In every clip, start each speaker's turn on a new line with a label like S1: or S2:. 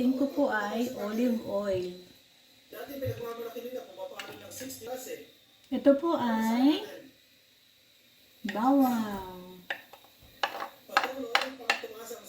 S1: gagamitin ko po ay olive oil.
S2: Dati pinagmamalaki nila kung paano ng 60 kasi.
S1: Ito po ay bawang.
S2: Patuloy ang pangtumaas ang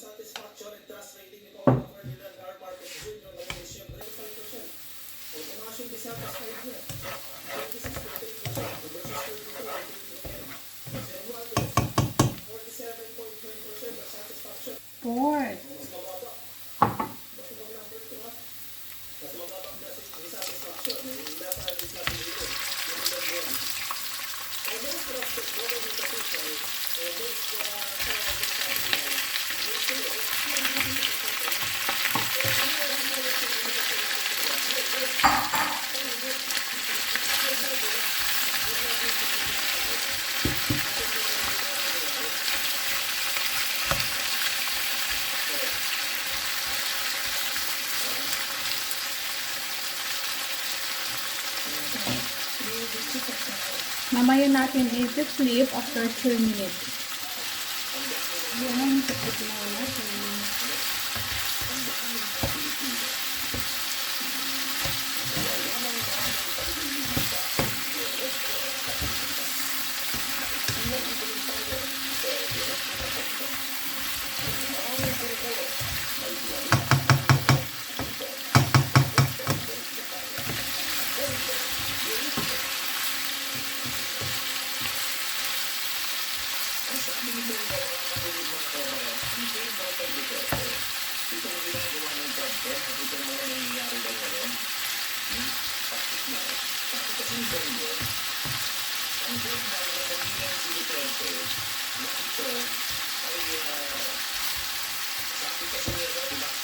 S2: Mamaya natin i-flip after 2 minutes o most uh, trusted official, most trusted
S1: Mamaya natin i-flip after 2 minutes. Yan, flip na natin. Ito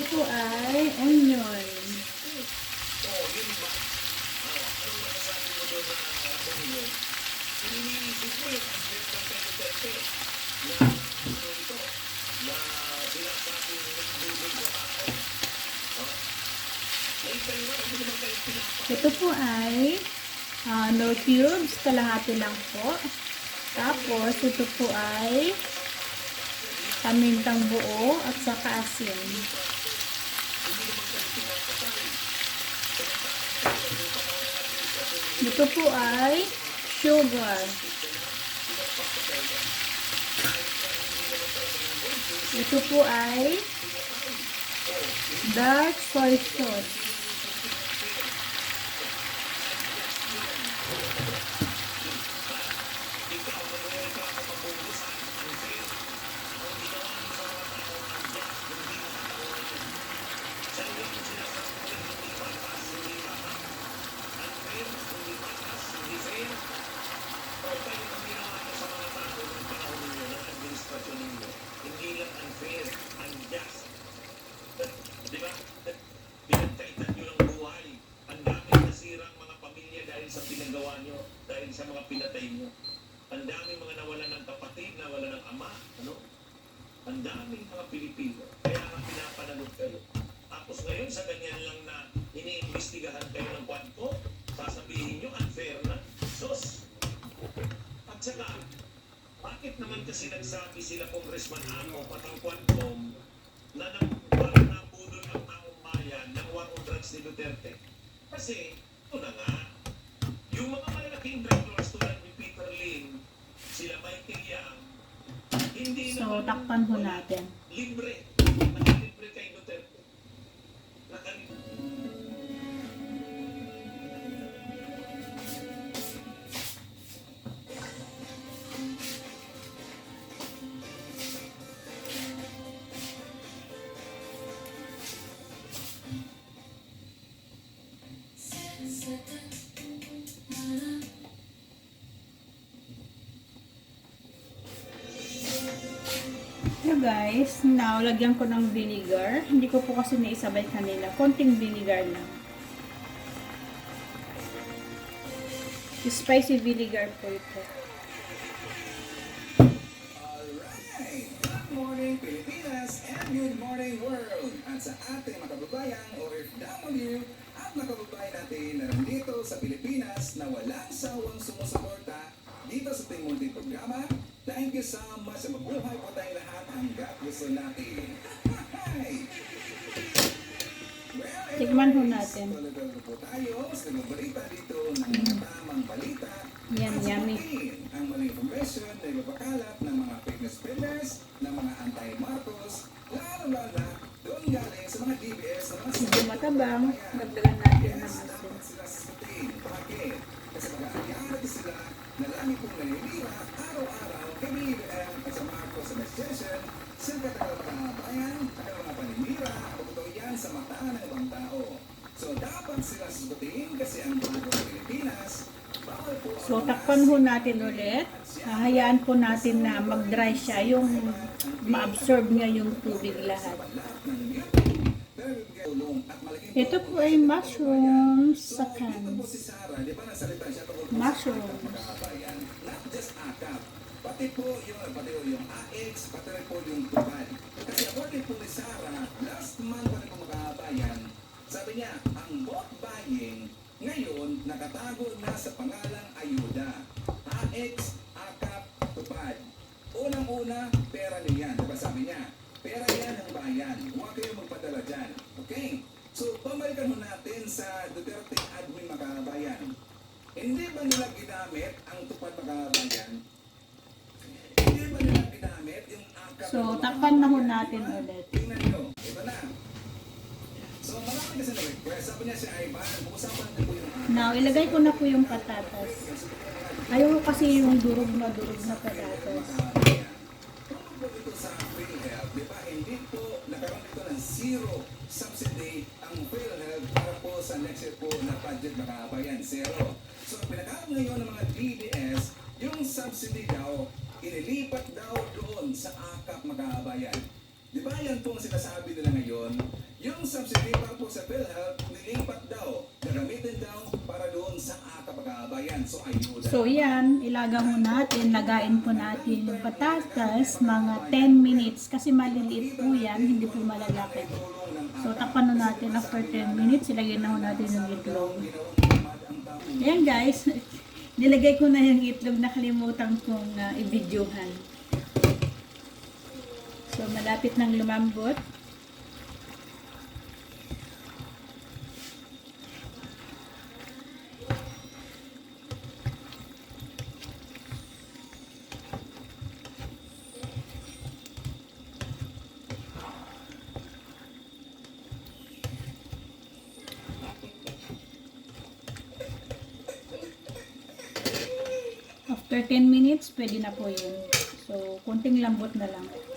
S1: po ay onion. Ito po ay ah, no cubes, kalahati lang po. Tapos, ito po ay pamintang buo at saka asin. Ito po ay sugar. Ito po ay dark soy sauce.
S2: Hindi lang unfair, unjust. Di ba? Pinagkaitan nyo ng buhay. Ang daming nasirang mga pamilya dahil sa pinagawa nyo, dahil sa mga pinatay nyo. Ang daming mga nawalan ng kapatid, nawalan ng ama, ano? Ang daming mga Pilipino. Kaya nga pinapanagot kayo. Tapos ngayon sa ganyan lang na iniimbestigahan kayo ng kwanto, sasabihin nyo unfair na. Sus! At saka, bakit naman kasi nagsabi sila Congressman Amo patang kwantom na nang nabudol ang taong bayan ng war on drugs ni Duterte? Kasi, ito na nga, yung mga malalaking lords tulad ni Peter Lim, sila Michael Yang, hindi
S1: So,
S2: naman
S1: takpan ho natin.
S2: Libre. Nakalibre kay Duterte. Nakalibre.
S3: Guys, now lagyan ko ng vinegar. Hindi ko po kasi naisabay kanina. Konting vinegar lang. Spicy vinegar po ito.
S4: Good morning Pilipinas and good morning world! At sa ating mga kababayang OFW at mga kababayan natin na nandito sa Pilipinas na walang sawang sumusuporta dito sa ating munting programa, thank you so much sa tayong lahat hanggat gusto natin.
S3: Tikman ho natin.
S4: tayo balita
S3: Yan, yummy.
S4: ang maling information na ibabakalat ng mga fake news spreaders, ng mga anti-Marcos, lalo-lalo doon galing sa mga DBS na mga
S3: Medyo matabang. Dagdagan natin ng
S4: Yes,
S3: asin.
S4: dapat sila sasagutin. Bakit? Kasi mag-aayahan sila na lagi pong naninira araw-araw kay BBM at sa Marcos administration sila katagal mga bayan, katagal mga paninira, pagkataw yan sa mata ng ibang tao. So dapat sila sasagutin kasi ang bagong Pilipinas, bawal po ang
S3: So, takpan ho natin ulit. Hahayaan po natin na mag-dry siya. Yung ma-absorb niya yung tubig lahat. Ito po ay mushrooms sa can.
S4: si Sarah, di ba nasalita siya tungkol po
S3: Mushrooms.
S4: Pati po yung, pati po yung AX, pati po yung tupad. Kasi according po ni Sarah, last month pa rin po makabayan, sabi niya, ang vote buying ngayon nakatago na sa pangalang ayuda. AX, AKAP, tupad. Unang-una, pera niyan. Diba sabi niya? Pera yan ng bayan. Huwag kayo magpadala dyan. Okay? So, pamalikan mo natin sa Duterte admin makabayan. Hindi ba nila ginamit ang tupad makabayan? Hindi ba nila ginamit yung AKAP?
S3: So, takpan na ho natin ulit.
S4: Tingnan nyo. Ito na.
S3: Now, ilagay ko na po yung patatas. Ayaw ko kasi yung durog na durog na patatas.
S4: Zero subsidy ang PhilHealth para po sa next year po na budget makabayan, zero. So, pinakaroon ngayon ng mga DDS, yung subsidy daw, inilipat daw doon sa AKAP makabayan. Di ba yan po ang sinasabi nila ngayon? Yung subsidy para po sa PhilHealth, nilipat daw, gagamitin daw para doon sa AKAP makabayan. So, ayuda.
S3: So, yan. Ilaga mo natin. Lagain po natin yung patatas mga 10 minutes. Kasi maliliit po yan. Hindi po malalaki. So, takpan na natin after 10 minutes. Ilagay na ho natin yung itlog. Ayan guys. Nilagay ko na yung itlog. Nakalimutan kong uh, i-videohan. Malapit nang lumambot. After 10 minutes, pwede na po yun. So, konting lambot na lang.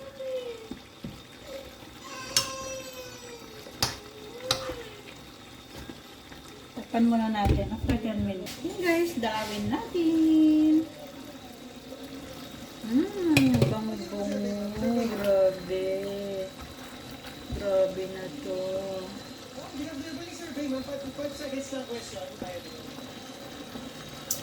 S3: Takpan muna natin after 10 minutes. Yun guys, dawin natin. Mmm, bango-bango. Grabe. Grabe na to.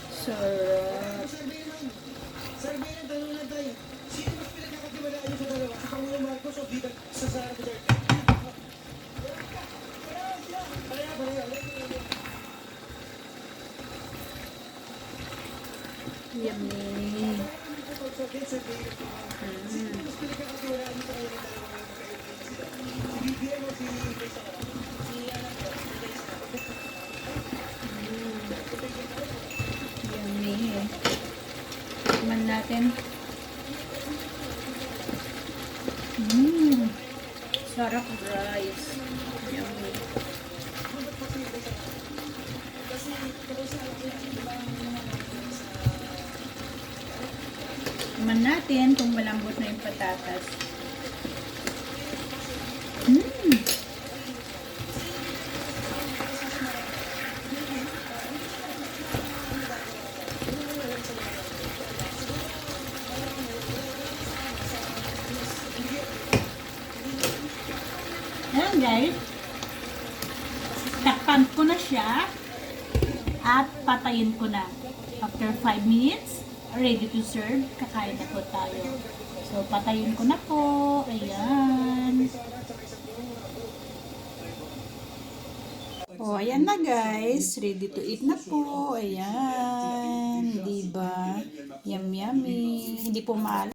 S3: Sarap.
S2: Survey ng tanong lang tayo. Sino mas pinagkakatiwalaan niyo sa dalawa? Sa Pangulong Marcos o Viva sa Sara Duterte? Pareha, pareha.
S3: Yummy.
S2: Survey, survey. Sino mas pinagkakatiwalaan niyo sa kanilang dalawa ngayon magkaibigan sila? Si BBM o si Kaysa Kara? Si anak ko, si Kaysa
S3: Yummy. Tikman natin. Mmm. Sarap rice. Yummy. Tikman natin kung malambot na yung patatas. Mmm. Ayan guys. Takpan ko na siya. At patayin ko na. After 5 minutes, ready to serve. Kakain na po tayo. So, patayin ko na po. Ayan. Oh, ayan na guys. Ready to eat na po. Ayan. Diba? Yum, yummy. Hindi po mahal.